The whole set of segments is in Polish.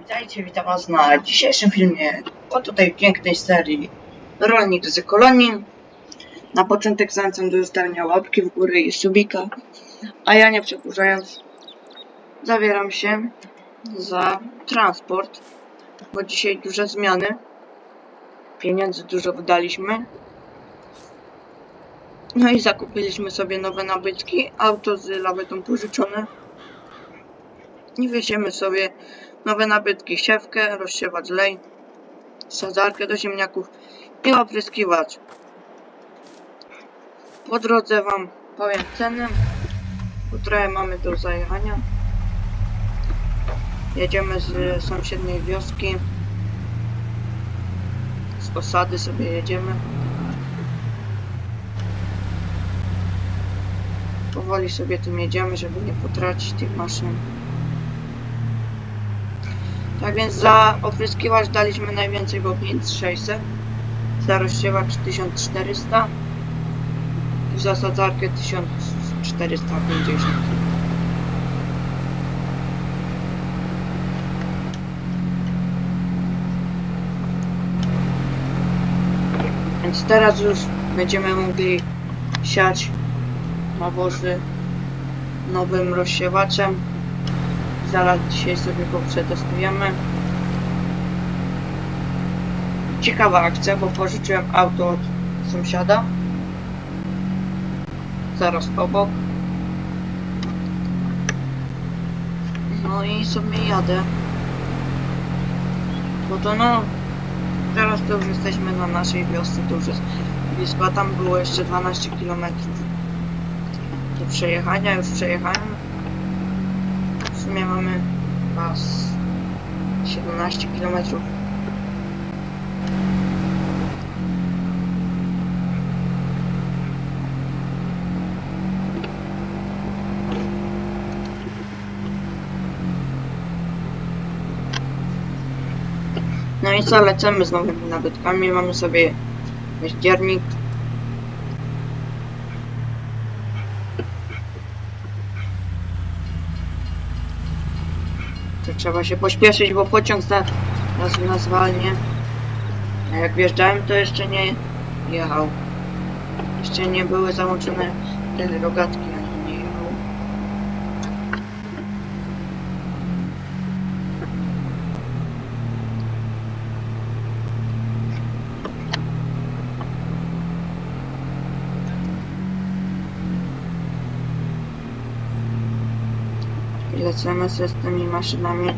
Witajcie, witam was na dzisiejszym filmie o tutaj pięknej serii Rolnik z Kolonii. Na początek zachęcam do zostawienia łapki w górę i subika, a ja nie przedłużając zabieram się za transport, bo dzisiaj duże zmiany. Pieniędzy dużo wydaliśmy. No i zakupiliśmy sobie nowe nabytki, auto z lawetą pożyczone. I wieziemy sobie nowe nabytki, siewkę, rozsiewacz lej, sadzarkę do ziemniaków i opryskiwacz. Po drodze wam powiem ceny, bo trochę mamy do zajechania. Jedziemy z sąsiedniej wioski, z osady sobie jedziemy. Powoli sobie tym jedziemy, żeby nie potracić tych maszyn. Tak więc za opryskiwacz daliśmy najwięcej, bo 5600. Za rozsiewacz 1400. I za sadzarkę 1450. Więc teraz już będziemy mogli siać nawozy nowym rozsiewaczem. Zaraz dzisiaj sobie go przetestujemy. Ciekawa akcja, bo pożyczyłem auto od sąsiada. Zaraz obok. No i sobie jadę. Bo to no, teraz to już jesteśmy na naszej wiosce, to już jest blisko, a tam było jeszcze 12 km do przejechania, już przejechałem. Sumie mamy pas 17 km. No i co, lecimy z nowymi nabytkami. Mamy sobie październik. To trzeba się pośpieszyć, bo pociąg za, nas, nas zwalnie. A jak wjeżdżałem, to jeszcze nie jechał. Jeszcze nie były załączone te rogatki, lecimy z tymi maszynami.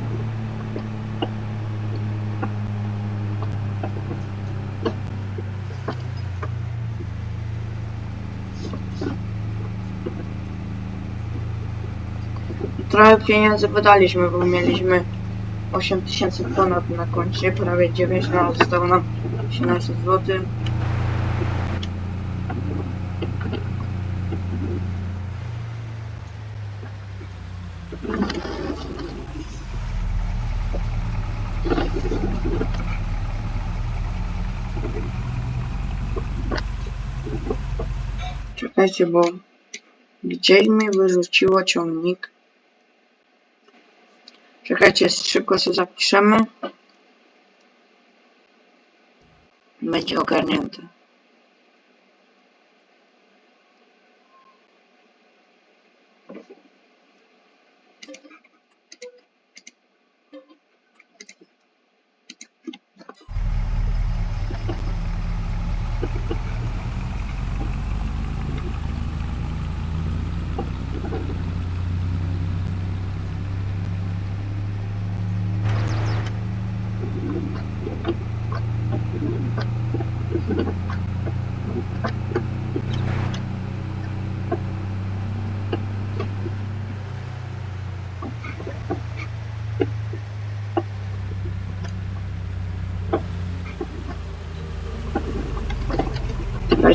Trochę pieniędzy wydaliśmy, bo mieliśmy 8000 ponad na koncie, prawie 9, no zostało nam 17 zł. Czekajcie, bo mi wyrzuciło ciągnik. Czekajcie, szybko sobie zapiszemy. Będzie ogarnięte.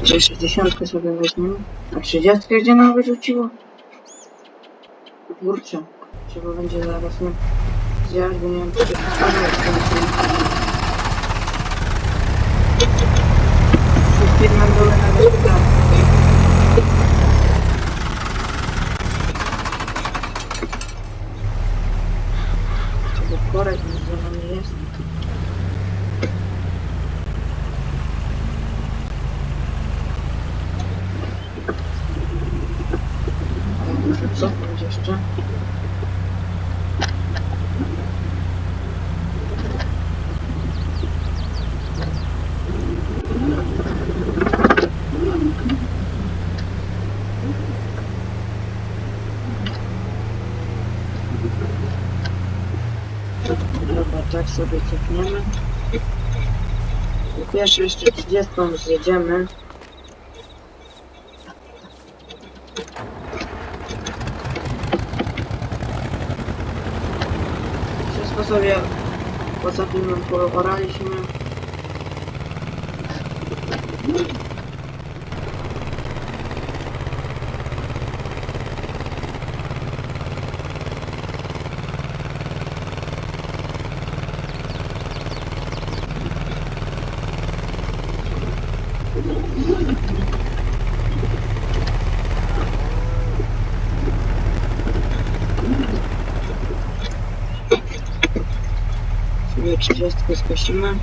Czekajcie, 60 sobie weźmiemy. A 30 gdzie nam wyrzuciło? Kurczę, trzeba będzie zaraz nie zjechać, bo nie wiem, czy to Firmem były na gospodarce. Trzeba korek nic za nami jest. Ale muszę cofnąć jeszcze. Dobra, tak sobie cofniemy. Pierwszy jeszcze 30 zjedziemy. Wszystko sobie poza filmem poraliśmy. Sobie 30 skosimy.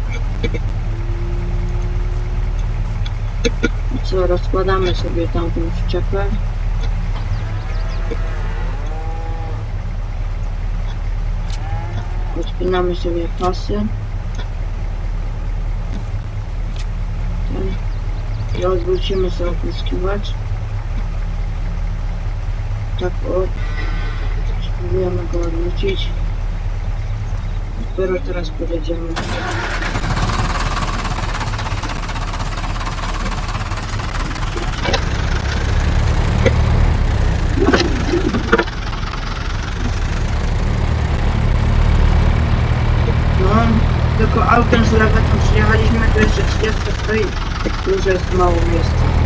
Co, rozkładamy sobie tamtą przyczepę. Odpinamy sobie pasy. Ten. I odwrócimy sobie opryskiwacz. Tak o. Spróbujemy go odwrócić. Dopiero teraz pojedziemy. No, tylko autem z lawetą przyjechaliśmy, to jeszcze 30 stoi. Już jest mało miejsca.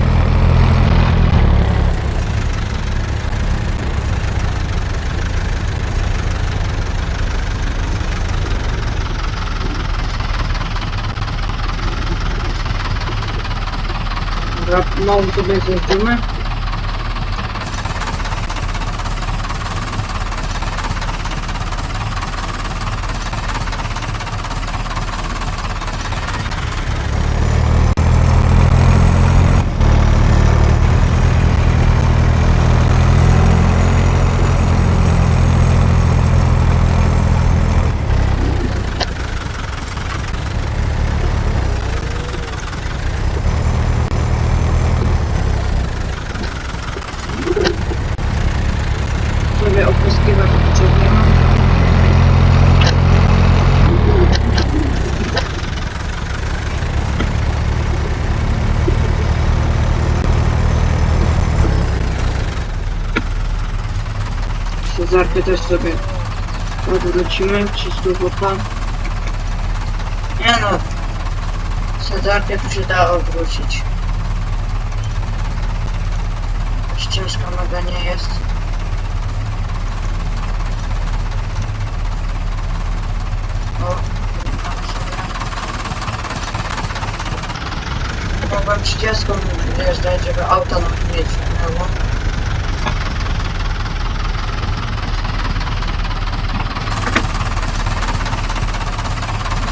Dobra, mało sobie zjeździmy. sobie też sobie odwrócimy, 300 chłopa. Nie no, Cezarkę tu się da odwrócić. Ciężka noga nie jest. O, Mogłem 30 wjeżdżać, żeby auto nam nie ciągnęło.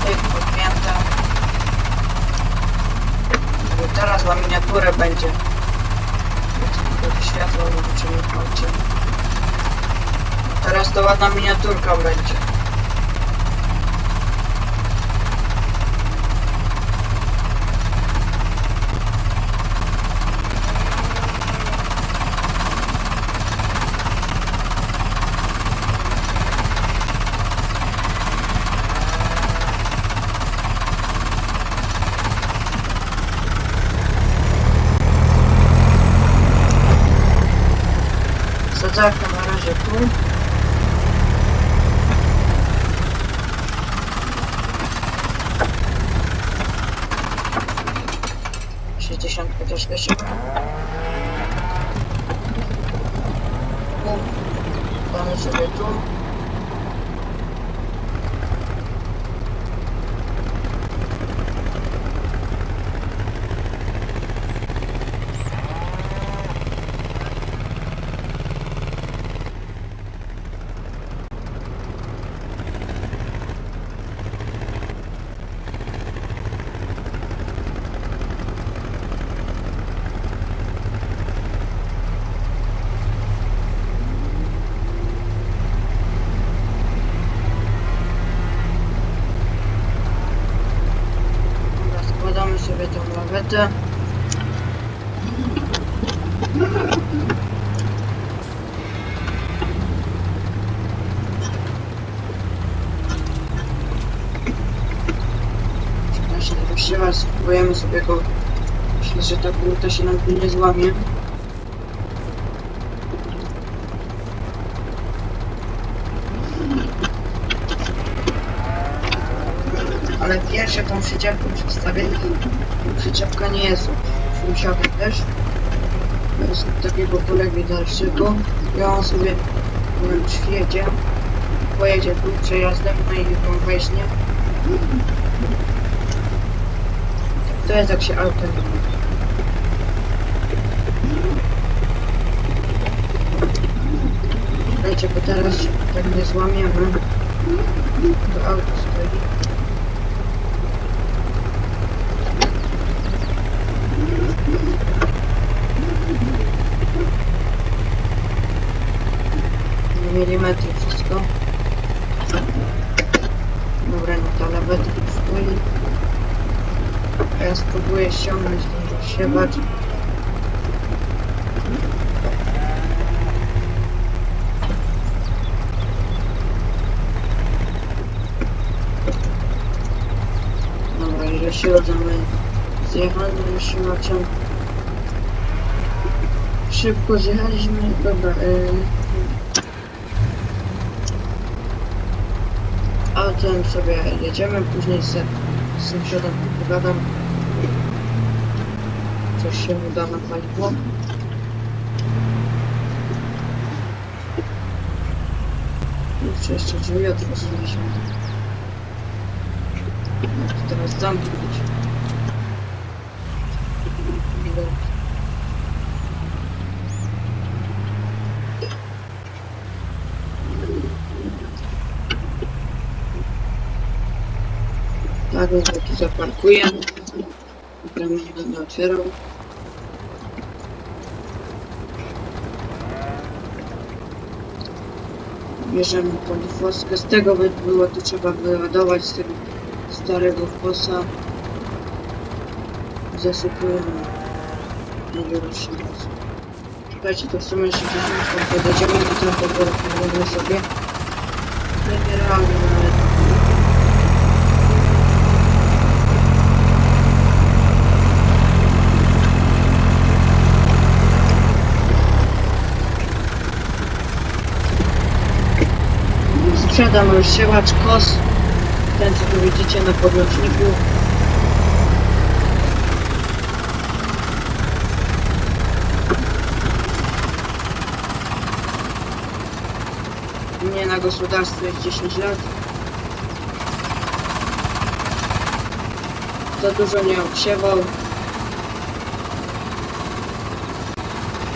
Tyk, podpięte. Bo Teraz miniaturę będzie. Światło wyłączymy w aucie. Teraz to ładna miniaturka będzie. Sadzarka na razie tu. Sześćdziesiątkę też gasimy. Damy sobie Właśnie jeszcze raz spróbujemy sobie go. Myślę, że ta burta się nam nie złamie. Ale pierwsze tą przyczepkę przedstawię. Przyczepka nie jest sąsiadem też. Jest takiego kolegi dalszego. Ja on sobie powiem, przyjedzie. Pojedzie tu przejazdem, no i wam weźmie. To jest jak się ma. Słuchajcie, bo teraz tak nie złamiemy. To auto stoi. Na milimetry wszystko. Dobra, no to laweta tu stoi. Ja spróbuję ściągnąć ten rozsiewacz. Dobra, ile się mamy zjechali rozsiewaczem. Szybko zjechaliśmy. Dobra, yy... Autem sobie jedziemy, później z, z sąsiadem pogadam. Coś się uda na paliwo. Muszę jeszcze drzwi otworzyliśmy. Jak to teraz zamknąć? Ile- Tak, ja tu zaparkuję. Bramy nie będę otwierał. Bierzemy polifoskę. Z tego by było to trzeba wyładować z tego starego fosa. Zasypujemy nowy rozsiewacz. Czekajcie, to w sumie jeszcze gdzieś tam podejdziemy do tego porozmawiamy sobie. Generalnie nawet Sprzedam rozsiewacz kos. Ten co tu widzicie na podnośniku. Mnie na gospodarstwie jest 10 lat. Za dużo nie obsiewał.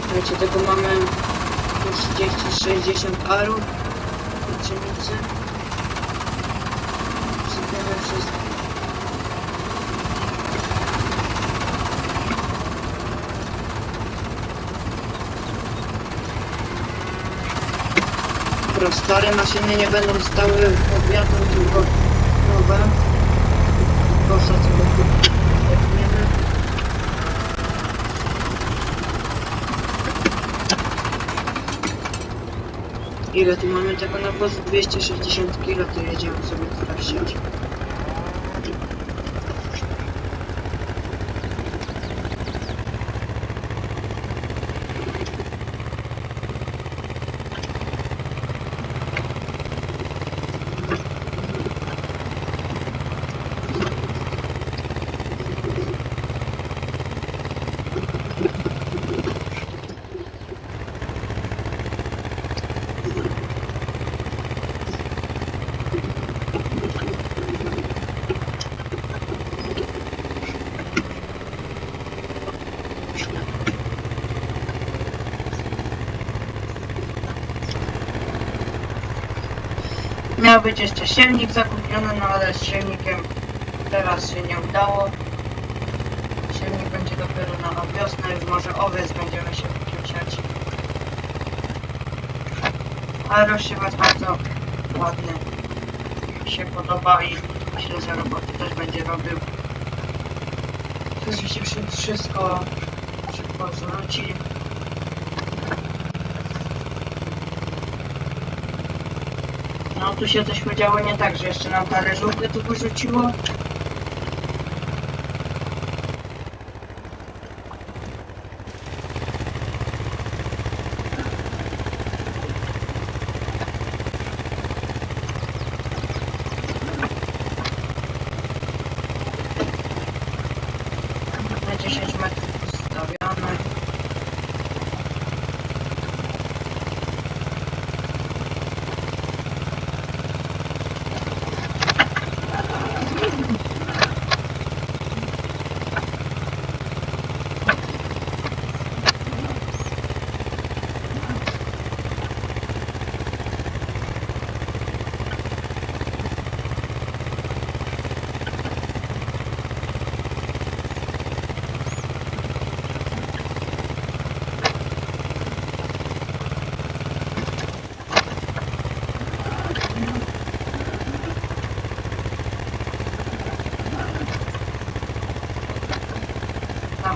Słuchajcie, tego mamy już 30-60 arów pszenicy. Sypiemy wszystko. Stare maszyny nie będą stały pod wiatrem, tylko nowe. Kosza sobie tu weźmiemy. Ile tu mamy tego nawozu? 260 kg, to jedziemy sobie teraz siać. Miał być jeszcze silnik zakupiony, no ale z silnikiem teraz się nie udało. Silnik będzie dopiero na wiosnę, już może owiec będziemy się wykręcać. Ale rozsiewacz bardzo ładny. Mi się podoba i myślę, że roboty też będzie robił. wszy- wszystko szybko zwróci. No tu się coś podziało nie tak, że jeszcze nam talerzówkę tu wyrzuciło. Na 10 metrów ustawione.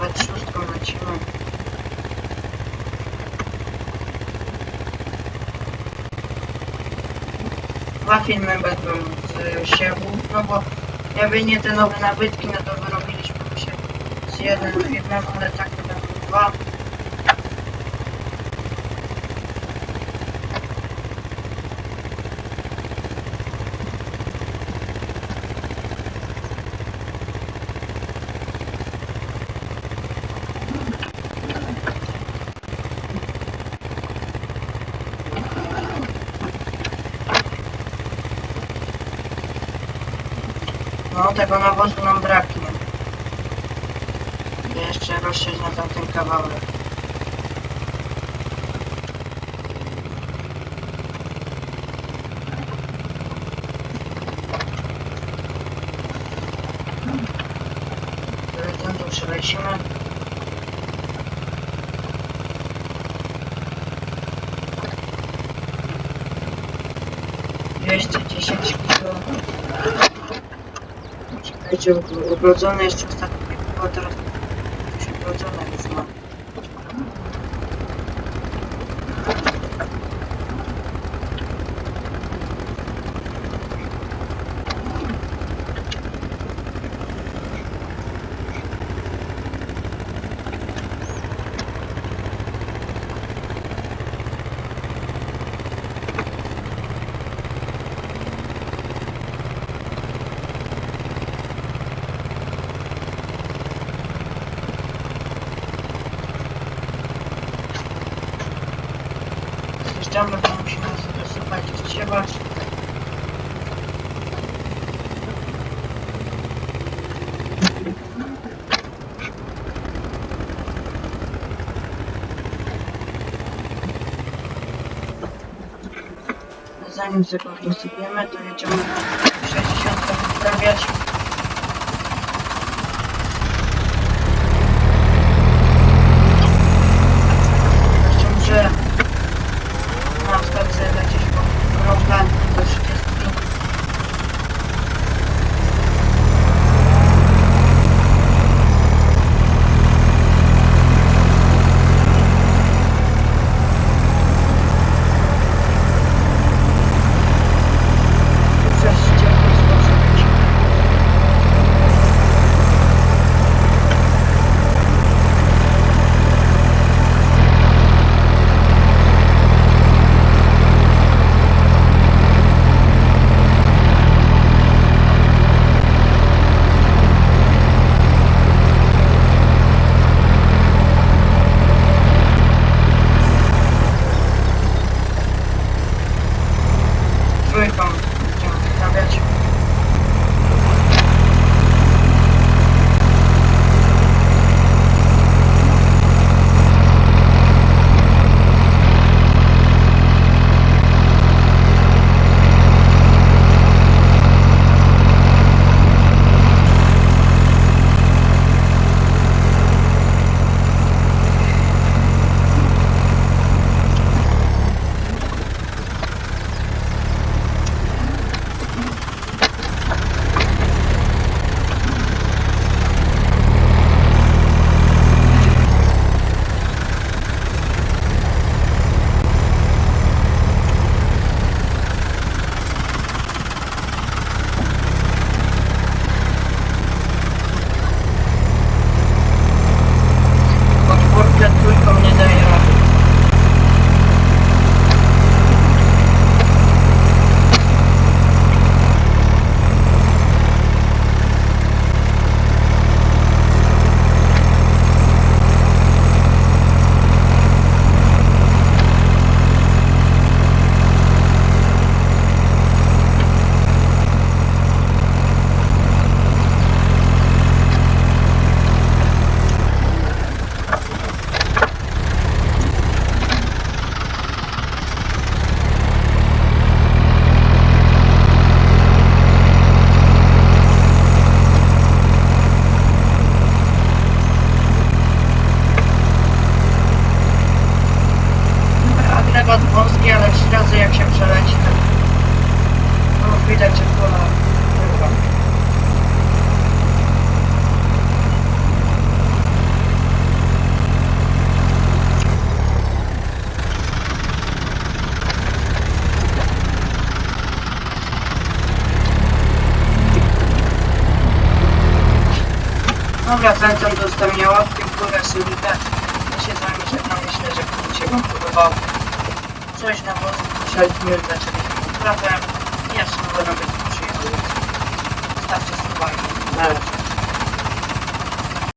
Nawet szóstką. Dwa filmy będą z siewu, no bo jakby nie te nowe nabytki, no to wyrobiliśmy się z jednym filmem, ale tak to będą dwa. No tego nawozu nam braknie. Jeszcze rozszerzę na tamten kawałek. Ten tu przelecimy. Bo ubrodzone jeszcze ostatnio nie było, teraz już ubrodzone już mam. Zjeżdżamy, bo musimy zasypać i zsiewać. Zanim tego dosypiemy, to jedziemy 60 wyprawiać. pierdzielę trzy razy jak się przeleci. to No widać, że kula kurwa. Dobra, wracam do zdania łapki w górę, sobie tak. Ja się zajmę, że myślę, że kurczę, wam podobało. Coś na was, musieliśmy zaczęliśmy uprawę. Ja się będę być przyjemny. Stawcie razie.